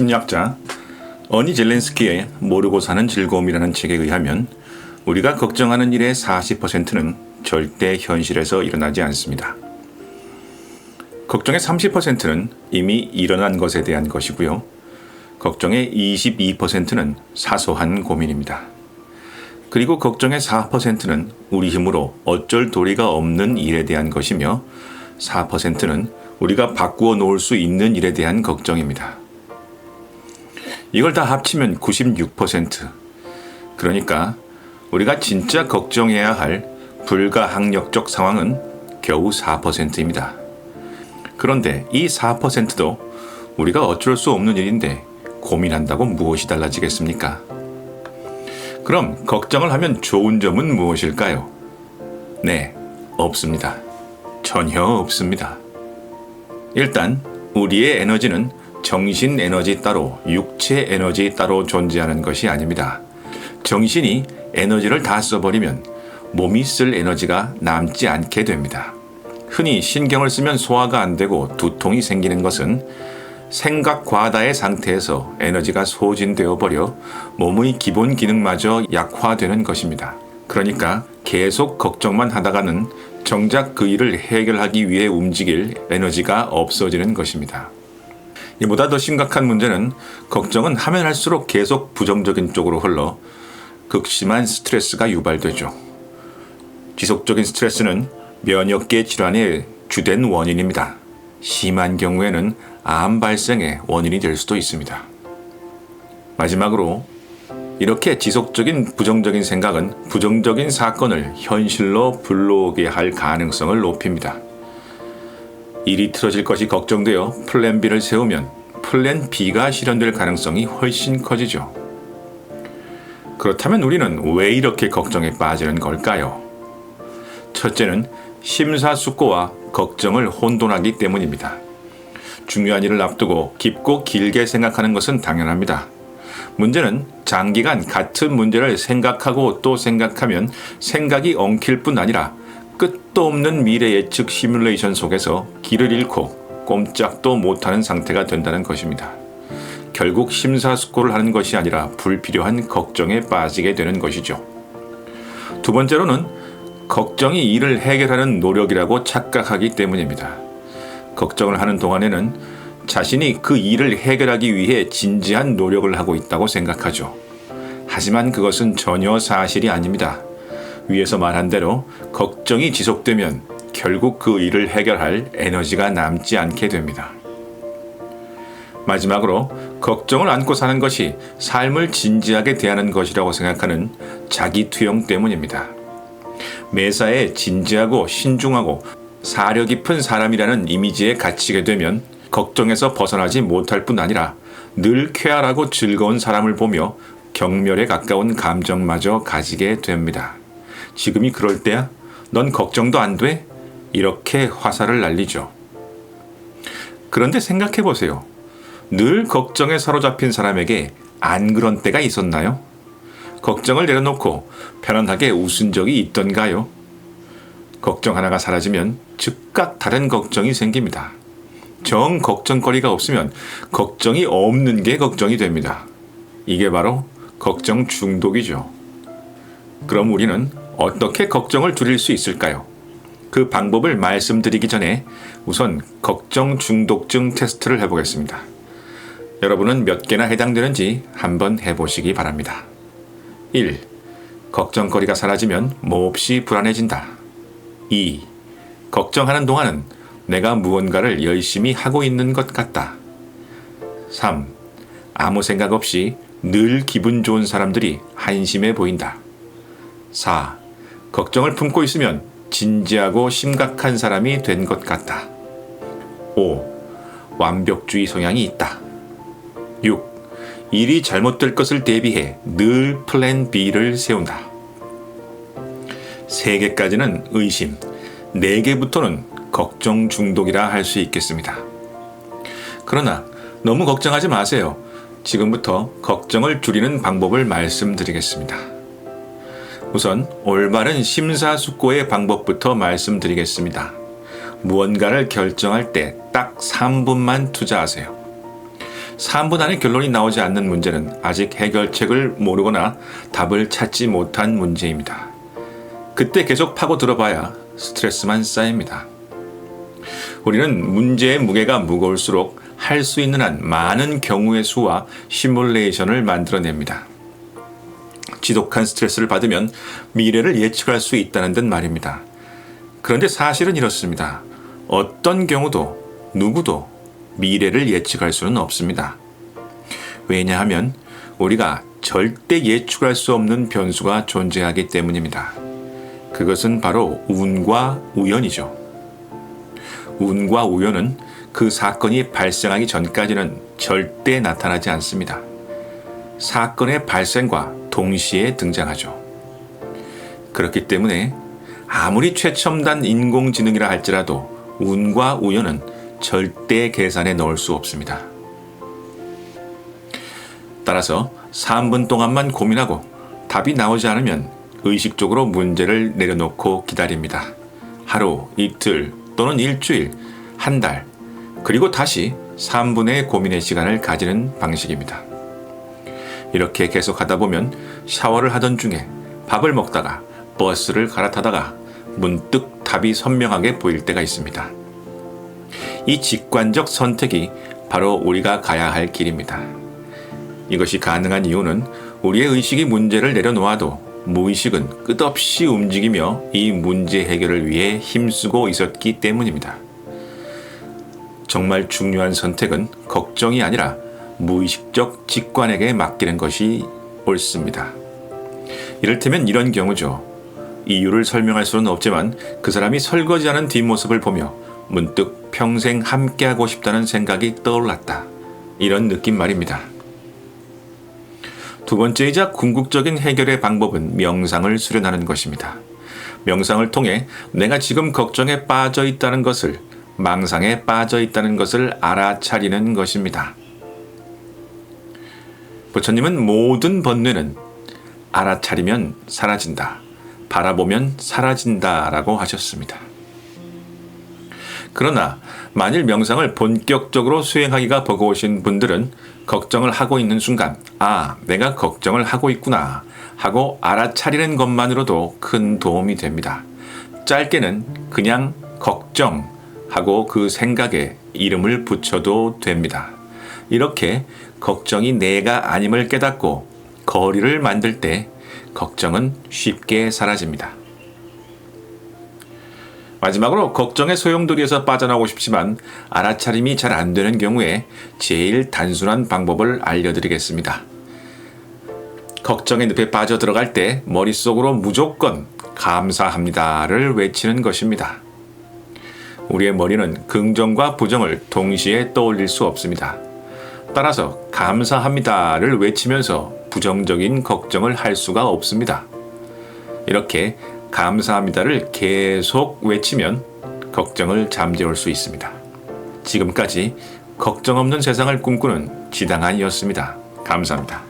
심리학자 어니 젤렌스키의 모르고 사는 즐거움이라는 책에 의하면 우리가 걱정하는 일의 40%는 절대 현실에서 일어나지 않습니다. 걱정의 30%는 이미 일어난 것에 대한 것이고요. 걱정의 22%는 사소한 고민입니다. 그리고 걱정의 4%는 우리 힘으로 어쩔 도리가 없는 일에 대한 것이며 4%는 우리가 바꾸어 놓을 수 있는 일에 대한 걱정입니다. 이걸 다 합치면 96%. 그러니까 우리가 진짜 걱정해야 할 불가항력적 상황은 겨우 4%입니다. 그런데 이 4%도 우리가 어쩔 수 없는 일인데 고민한다고 무엇이 달라지겠습니까? 그럼 걱정을 하면 좋은 점은 무엇일까요? 네, 없습니다. 전혀 없습니다. 일단 우리의 에너지는 정신 에너지 따로, 육체 에너지 따로 존재하는 것이 아닙니다. 정신이 에너지를 다 써버리면 몸이 쓸 에너지가 남지 않게 됩니다. 흔히 신경을 쓰면 소화가 안 되고 두통이 생기는 것은 생각 과다의 상태에서 에너지가 소진되어 버려 몸의 기본 기능마저 약화되는 것입니다. 그러니까 계속 걱정만 하다가는 정작 그 일을 해결하기 위해 움직일 에너지가 없어지는 것입니다. 이보다 더 심각한 문제는 걱정은 하면 할수록 계속 부정적인 쪽으로 흘러 극심한 스트레스가 유발되죠. 지속적인 스트레스는 면역계 질환의 주된 원인입니다. 심한 경우에는 암 발생의 원인이 될 수도 있습니다. 마지막으로 이렇게 지속적인 부정적인 생각은 부정적인 사건을 현실로 불러오게 할 가능성을 높입니다. 일이 틀어질 것이 걱정되어 플랜 B를 세우면 플랜 B가 실현될 가능성이 훨씬 커지죠. 그렇다면 우리는 왜 이렇게 걱정에 빠지는 걸까요? 첫째는 심사숙고와 걱정을 혼돈하기 때문입니다. 중요한 일을 앞두고 깊고 길게 생각하는 것은 당연합니다. 문제는 장기간 같은 문제를 생각하고 또 생각하면 생각이 엉킬 뿐 아니라 끝도 없는 미래 예측 시뮬레이션 속에서 길을 잃고 꼼짝도 못하는 상태가 된다는 것입니다. 결국 심사숙고를 하는 것이 아니라 불필요한 걱정에 빠지게 되는 것이죠. 두 번째로는 걱정이 일을 해결하는 노력이라고 착각하기 때문입니다. 걱정을 하는 동안에는 자신이 그 일을 해결하기 위해 진지한 노력을 하고 있다고 생각하죠. 하지만 그것은 전혀 사실이 아닙니다. 위에서 말한 대로 걱정이 지속되면 결국 그 일을 해결할 에너지가 남지 않게 됩니다. 마지막으로 걱정을 안고 사는 것이 삶을 진지하게 대하는 것이라고 생각하는 자기 투영 때문입니다. 매사에 진지하고 신중하고 사려 깊은 사람이라는 이미지에 갇히게 되면 걱정에서 벗어나지 못할 뿐 아니라 늘 쾌활하고 즐거운 사람을 보며 경멸에 가까운 감정마저 가지게 됩니다. 지금이 그럴 때야? 넌 걱정도 안 돼? 이렇게 화살을 날리죠. 그런데 생각해 보세요. 늘 걱정에 사로잡힌 사람에게 안 그런 때가 있었나요? 걱정을 내려놓고 편안하게 웃은 적이 있던가요? 걱정 하나가 사라지면 즉각 다른 걱정이 생깁니다. 정 걱정거리가 없으면 걱정이 없는 게 걱정이 됩니다. 이게 바로 걱정 중독이죠. 그럼 우리는 어떻게 걱정을 줄일 수 있을까요? 그 방법을 말씀드리기 전에 우선 걱정 중독증 테스트를 해보겠습니다. 여러분은 몇 개나 해당되는지 한번 해보시기 바랍니다. 1. 걱정거리가 사라지면 몹시 불안해진다. 2. 걱정하는 동안은 내가 무언가를 열심히 하고 있는 것 같다. 3. 아무 생각 없이 늘 기분 좋은 사람들이 한심해 보인다. 4. 걱정을 품고 있으면 진지하고 심각한 사람이 된 것 같다. 5. 완벽주의 성향이 있다. 6. 일이 잘못될 것을 대비해 늘 플랜 B를 세운다. 3개까지는 의심, 4개부터는 걱정 중독이라 할 수 있겠습니다. 그러나 너무 걱정하지 마세요. 지금부터 걱정을 줄이는 방법을 말씀드리겠습니다. 우선 올바른 심사숙고의 방법부터 말씀드리겠습니다. 무언가를 결정할 때 딱 3분만 투자하세요. 3분 안에 결론이 나오지 않는 문제는 아직 해결책을 모르거나 답을 찾지 못한 문제입니다. 그때 계속 파고 들어봐야 스트레스만 쌓입니다. 우리는 문제의 무게가 무거울수록 할 수 있는 한 많은 경우의 수와 시뮬레이션을 만들어냅니다. 지독한 스트레스를 받으면 미래를 예측할 수 있다는 듯 말입니다. 그런데 사실은 이렇습니다. 어떤 경우도 누구도 미래를 예측할 수는 없습니다. 왜냐하면 우리가 절대 예측할 수 없는 변수가 존재하기 때문입니다. 그것은 바로 운과 우연이죠. 운과 우연은 그 사건이 발생하기 전까지는 절대 나타나지 않습니다. 사건의 발생과 동시에 등장하죠. 그렇기 때문에 아무리 최첨단 인공지능이라 할지라도 운과 우연은 절대 계산에 넣을 수 없습니다. 따라서 3분 동안만 고민하고 답이 나오지 않으면 의식적으로 문제를 내려놓고 기다립니다. 하루, 이틀 또는 일주일, 한 달, 그리고 다시 3분의 고민의 시간을 가지는 방식입니다. 이렇게 계속 하다 보면 샤워를 하던 중에 밥을 먹다가 버스를 갈아타다가 문득 답이 선명하게 보일 때가 있습니다. 이 직관적 선택이 바로 우리가 가야 할 길입니다. 이것이 가능한 이유는 우리의 의식이 문제를 내려놓아도 무의식은 끝없이 움직이며 이 문제 해결을 위해 힘쓰고 있었기 때문입니다. 정말 중요한 선택은 걱정이 아니라 무의식적 직관에게 맡기는 것이 옳습니다. 이를테면 이런 경우죠. 이유를 설명할 수는 없지만 그 사람이 설거지하는 뒷모습을 보며 문득 평생 함께하고 싶다는 생각이 떠올랐다. 이런 느낌 말입니다. 두 번째이자 궁극적인 해결의 방법은 명상을 수련하는 것입니다. 명상을 통해 내가 지금 걱정에 빠져 있다는 것을, 망상에 빠져 있다는 것을 알아차리는 것입니다. 부처님은 모든 번뇌는 알아차리면 사라진다. 바라보면 사라진다. 라고 하셨습니다. 그러나 만일 명상을 본격적으로 수행하기가 버거우신 분들은 걱정을 하고 있는 순간, 아, 내가 걱정을 하고 있구나 하고 알아차리는 것만으로도 큰 도움이 됩니다. 짧게는 그냥 걱정 하고 그 생각에 이름을 붙여도 됩니다. 이렇게 걱정이 내가 아님을 깨닫고 거리를 만들 때 걱정은 쉽게 사라집니다. 마지막으로 걱정의 소용돌이에서 빠져나오고 싶지만 알아차림이 잘 안 되는 경우에 제일 단순한 방법을 알려드리겠습니다. 걱정의 늪에 빠져 들어갈 때 머릿속으로 무조건 감사합니다를 외치는 것입니다. 우리의 머리는 긍정과 부정을 동시에 떠올릴 수 없습니다. 따라서 감사합니다를 외치면서 부정적인 걱정을 할 수가 없습니다. 이렇게 감사합니다를 계속 외치면 걱정을 잠재울 수 있습니다. 지금까지 걱정 없는 세상을 꿈꾸는 지당한이었습니다. 감사합니다.